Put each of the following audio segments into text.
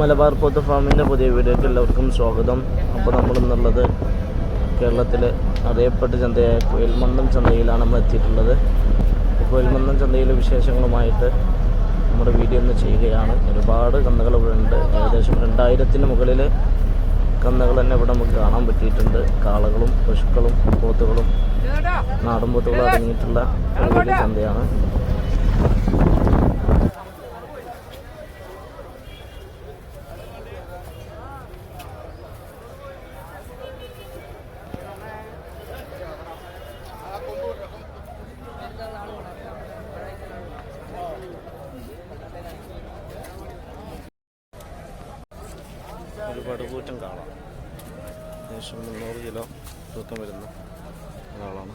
മലബാർ പോത്ത് ഫാമിന്റെ പുതിയ വീഡിയോയ്ക്ക് എല്ലാവർക്കും സ്വാഗതം. അപ്പോൾ നമ്മൾ ഇന്നുള്ളത് കേരളത്തിലെ അറിയപ്പെട്ട ചന്തയായ കുയൽമന്ദം ചന്തയിലാണ് നമ്മൾ എത്തിയിട്ടുള്ളത്. കുയൽമന്ദം ചന്തയിലെ വിശേഷങ്ങളുമായിട്ട് നമ്മുടെ വീഡിയോ ഒന്ന് ചെയ്യുകയാണ്. ഒരുപാട് കന്നുകൾ ഇവിടെ ഉണ്ട്. ഏകദേശം രണ്ടായിരത്തിന് മുകളിൽ കന്നുകൾ തന്നെ ഇവിടെ നമുക്ക് കാണാൻ പറ്റിയിട്ടുണ്ട്. കാളകളും പശുക്കളും പോത്തുകളും നാടൻ പോത്തുകളും അടങ്ങിയിട്ടുള്ള ഒരു വലിയ ചന്തയാണ്. ഒരു കൂറ്റം കാണാം. ഏകദേശം മുന്നൂറ് കിലോ തൂക്കം വരുന്ന ഒരാളാണ്.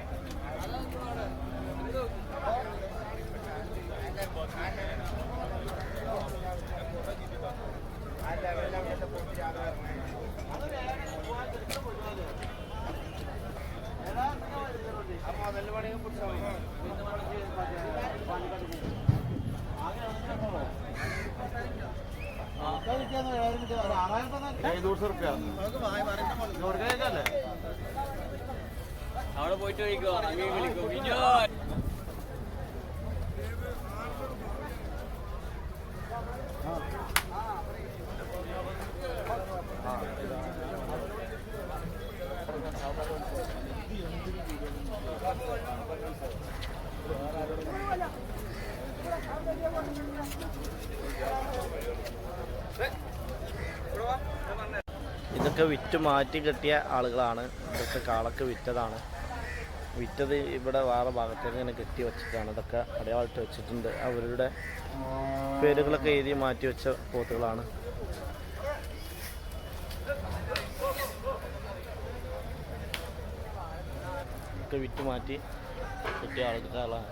അവിടെ പോയിട്ട് വിളിക്കോ. അങ്ങനെ വിളിക്കോ വിജോൻ ഇതൊക്കെ വിറ്റ് മാറ്റി കെട്ടിയ ആളുകളാണ്. ഇതൊക്കെ കാളൊക്കെ വിറ്റതാണ്. വിറ്റത് ഇവിടെ വേറെ ഭാഗത്തേക്ക് ഇങ്ങനെ കെട്ടി വെച്ചിട്ടാണ്. ഇതൊക്കെ അടയാളിട്ട് വെച്ചിട്ടുണ്ട്. അവരുടെ പേരുകളൊക്കെ എഴുതി മാറ്റി വെച്ച പോത്തുകളാണ്. ഒക്കെ വിറ്റ് മാറ്റി കിട്ടിയ ആൾക്കാരാണ്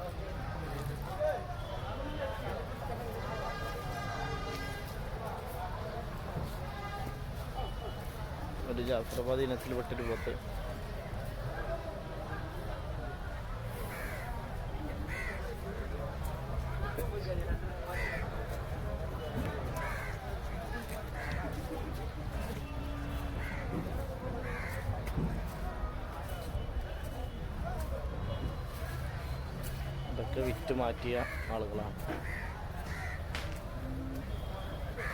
ഒരു ജാഫറാബാദ് ഇനത്തിൽപ്പെട്ടൊരു പോത്ത് ഇതൊക്കെ വിറ്റ് മാറ്റിയ ആളുകളാണ്.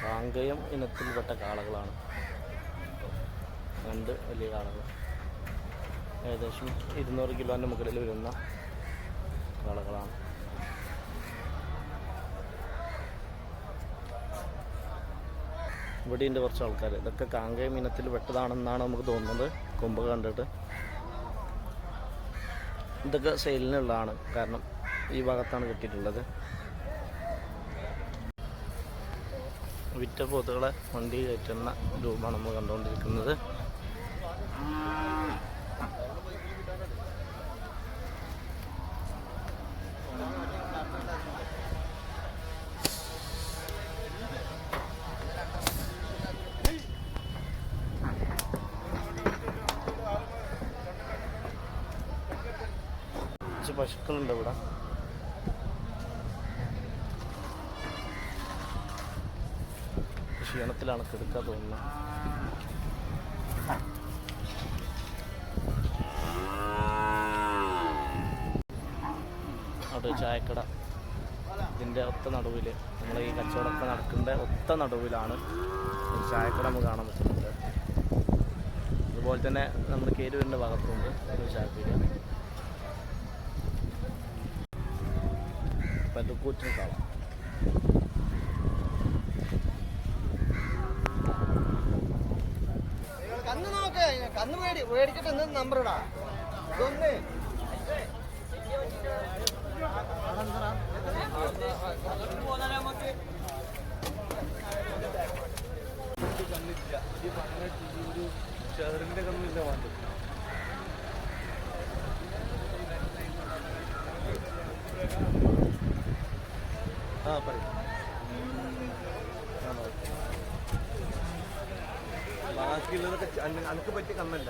കാങ്കയം ഇനത്തിൽപ്പെട്ട കാളകളാണ്. രണ്ട് വലിയ കാളകൾ. ഏകദേശം ഇരുന്നൂറ് കിലോന്റെ മുകളിൽ വരുന്ന കാളകളാണ്. ഇവിടെ ഉണ്ട് കുറച്ച് ആൾക്കാർ. ഇതൊക്കെ കാങ്കയം ഇനത്തിൽ പെട്ടതാണെന്നാണ് നമുക്ക് തോന്നുന്നത്. കൊമ്പ് കണ്ടിട്ട്. ഇതൊക്കെ സെയിലിനുള്ളതാണ് കാരണം ഈ ഭാഗത്താണ് കെട്ടിയിട്ടുള്ളത്. വിറ്റ പോത്തുകളെ വണ്ടി കയറ്റുന്ന രൂപമാണ് നമ്മൾ കണ്ടുകൊണ്ടിരിക്കുന്നത്. പശുക്കളുണ്ട് ഇവിടെ. ക്ഷീണത്തിലാണ് കിടക്കുക തോന്നുന്നത്. അവിടെ ചായക്കട. ഇതിന്റെ ഒത്ത നടുവിൽ നമ്മൾ ഈ കച്ചവടമൊക്കെ നടക്കേണ്ട ഒത്ത നടുവിലാണ് ചായക്കട നമുക്ക് കാണാൻ പറ്റുന്നത്. അതുപോലെ തന്നെ നമ്മൾ കേരൂരിന്റെ ഭാഗത്തുണ്ട് ഒരു ചായപ്പീടിയ പതുക്കൂറ്റിന് കാണാം. കന്ന് മേടി മേടിച്ചിട്ട് എന്ത് നമ്പർ ആ പറയും. ബാക്കിയുള്ളതൊക്കെ അനക്ക് പറ്റിയ കണ്ണല്ല